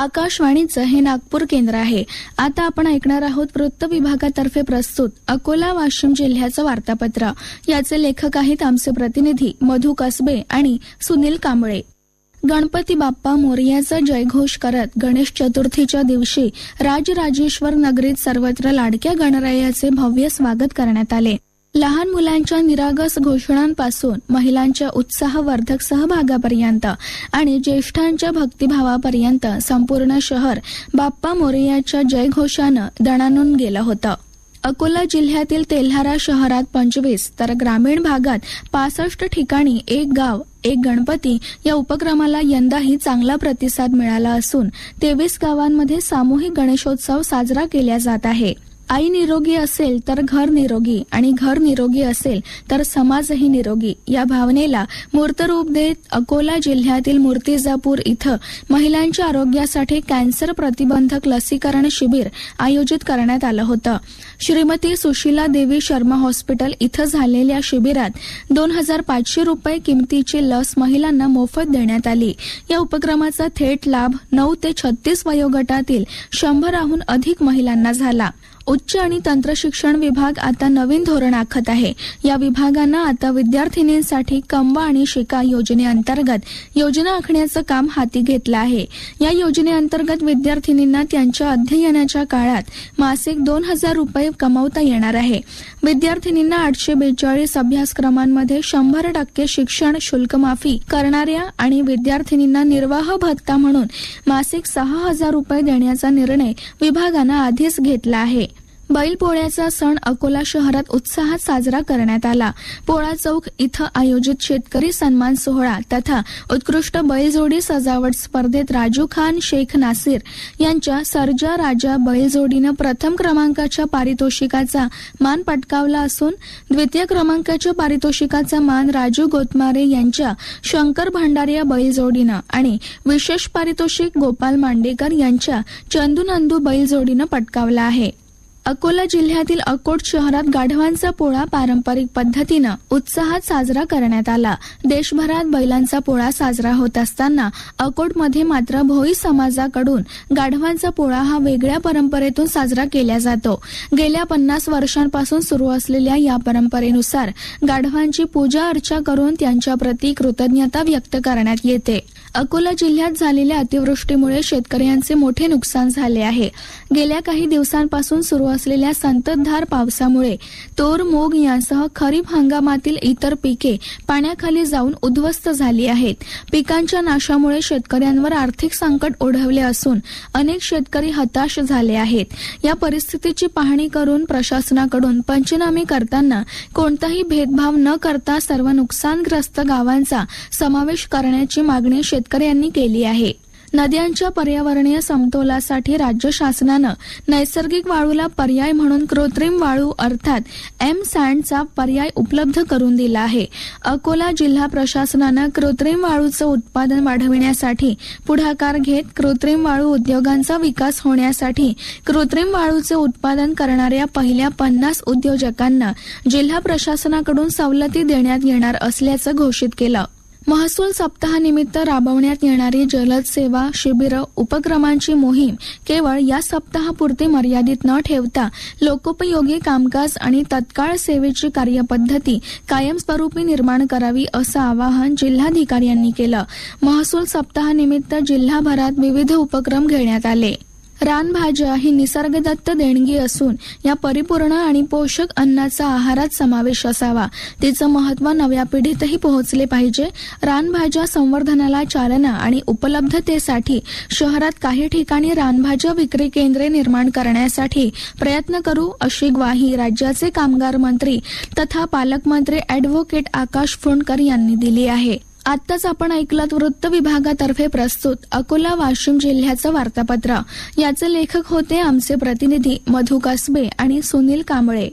आकाशवाणीचं हे नागपूर केंद्र आहे. आता आपण ऐकणार आहोत वृत्त विभागातर्फे प्रस्तुत अकोला वाशिम जिल्ह्याचं वार्तापत्र. याचे लेखक आहेत आमचे प्रतिनिधी मधु कसबे आणि सुनील कांबळे. गणपती बाप्पा मोरयाचा जयघोष करत गणेश चतुर्थीच्या दिवशी राजराजेश्वर नगरीत सर्वत्र लाडक्या गणरायाचे भव्य स्वागत करण्यात आले. लहान मुलांच्या निरागस घोषणांपासून महिलांच्या उत्साहवर्धक सहभागापर्यंत आणि ज्येष्ठांच्या भक्तिभावापर्यंत संपूर्ण शहर बाप्पा मोरयाच्या जयघोषानं दणानून गेलं होतं. अकोला जिल्ह्यातील तेल्हारा शहरात पंचवीस तर ग्रामीण भागात पासष्ट ठिकाणी एक गाव एक गणपती या उपक्रमाला यंदाही चांगला प्रतिसाद मिळाला असून तेवीस गावांमध्ये सामूहिक गणेशोत्सव साजरा केला जात आहे. आई निरोगी असेल तर घर निरोगी आणि घर निरोगी असेल तर समाजही निरोगी. या भावनेला मूर्तरूप देत अकोला जिल्ह्यातील मूर्तिजापूर इथं महिलांच्या आरोग्यासाठी कॅन्सर प्रतिबंधक लसीकरण शिबिर आयोजित करण्यात आलं होतं. श्रीमती सुशीला देवी शर्मा हॉस्पिटल इथं झालेल्या शिबिरात दोन हजार पाचशे रुपये किमतीची लस महिलांना मोफत देण्यात आली. या उपक्रमाचा थेट लाभ नऊ ते छत्तीस वयोगटातील शंभराहून अधिक महिलांना झाला. उच्च आणि तंत्रशिक्षण विभाग आता नवीन धोरण आखत आहे. या विभागानं आता विद्यार्थिनींसाठी कंबा आणि शिका योजनेअंतर्गत योजना आखण्याचं काम हाती घेतलं आहे. या योजनेअंतर्गत विद्यार्थिनींना त्यांच्या अध्ययनाच्या काळात मासिक दोन हजार रुपये कमावता येणार आहे. विद्यार्थिनींना आठशे बेचाळीस अभ्यासक्रमांमध्ये शंभर टक्के शिक्षण शुल्कमाफी करणाऱ्या आणि विद्यार्थिनींना निर्वाह भत्ता म्हणून मासिक सहा हजार रुपये देण्याचा निर्णय विभागानं आधीच घेतला आहे. बैलपोळ्याचा सण अकोला शहरात उत्साहात साजरा करण्यात आला. पोळा चौक इथं आयोजित शेतकरी सन्मान सोहळा तथा उत्कृष्ट बैलजोडी सजावट स्पर्धेत राजू खान शेख नासिर यांच्या सर्जा राजा बैलजोडीनं प्रथम क्रमांकाच्या पारितोषिकाचा मान पटकावला असून द्वितीय क्रमांकाच्या पारितोषिकाचा मान राजू गोतमारे यांच्या शंकर भंडारिया बैलजोडीनं आणि विशेष पारितोषिक गोपाल मांडेकर यांच्या चंदू बैलजोडीनं पटकावला आहे. अकोला जिल्ह्यातील अकोट शहरात गाढवांचा पोळा पारंपरिक पद्धतीनं उत्साहात साजरा करण्यात आला. देशभरात बैलांचा पोळा साजरा होत असताना अकोटमध्ये मात्र भोई समाजाकडून गाढवांचा पोळा हा वेगळ्या परंपरेतून साजरा केला जातो. गेल्या पन्नास वर्षांपासून सुरू असलेल्या या परंपरेनुसार गाढवांची पूजा अर्चा करून त्यांच्या प्रती कृतज्ञता व्यक्त करण्यात येते. अकोला जिल्ह्यात झालेल्या अतिवृष्टीमुळे शेतकऱ्यांचे मोठे नुकसान झाले आहे. गेल्या काही दिवसांपासून सुरू असलेल्या संततधार पावसामुळे तोर मोग यांसह खरीप हंगामातील इतर पिके पाण्याखाली जाऊन उद्ध्वस्त झाली आहेत. पिकांच्या नाशामुळे शेतकऱ्यांवर आर्थिक संकट ओढवले असून अनेक शेतकरी हताश झाले आहेत. या परिस्थितीची पाहणी करून प्रशासनाकडून पंचनामे करताना कोणताही भेदभाव न करता सर्व नुकसानग्रस्त गावांचा समावेश करण्याची मागणी शेतकऱ्यांनी केली आहे. नद्यांच्या पर्यावरणीय समतोलासाठी राज्य शासनानं नैसर्गिक वाळूला पर्याय म्हणून कृत्रिम वाळू अर्थात एम सँडचा पर्याय उपलब्ध करून दिला आहे. अकोला जिल्हा प्रशासनानं कृत्रिम वाळूचं उत्पादन वाढविण्यासाठी पुढाकार घेत कृत्रिम वाळू उद्योगांचा विकास होण्यासाठी कृत्रिम वाळूचे उत्पादन करणाऱ्या पहिल्या पन्नास उद्योजकांना जिल्हा प्रशासनाकडून सवलती देण्यात येणार असल्याचं घोषित केलं. महसूल सप्ताहानिमित्त राबवण्यात येणारी जलद सेवा शिबिरं उपक्रमांची मोहीम केवळ या सप्ताहापुरती मर्यादित न ठेवता लोकोपयोगी कामकाज आणि तत्काळ सेवेची कार्यपद्धती कायमस्वरूपी निर्माण करावी असं आवाहन जिल्हाधिकाऱ्यांनी केलं. महसूल सप्ताहानिमित्त जिल्हाभरात विविध उपक्रम घेण्यात आले. रानभाज्या ही निसर्गदत्त देणगी असून या परिपूर्ण आणि पोषक अन्नाचा आहारात समावेश असावा. तिचं महत्त्व नव्या पिढीतही पोहोचले पाहिजे. रानभाज्या संवर्धनाला चालना आणि उपलब्धतेसाठी शहरात काही ठिकाणी रानभाज्या विक्री केंद्रे निर्माण करण्यासाठी प्रयत्न करू अशी ग्वाही राज्याचे कामगार मंत्री तथा पालकमंत्री अॅडव्होकेट आकाश फुंडकर यांनी दिली आहे. आत्ताच आपण ऐकलात वृत्त विभागातर्फे प्रस्तुत अकोला वाशिम जिल्ह्याचं वार्तापत्र. याचे लेखक होते आमचे प्रतिनिधी मधु कसबे आणि सुनील कांबळे.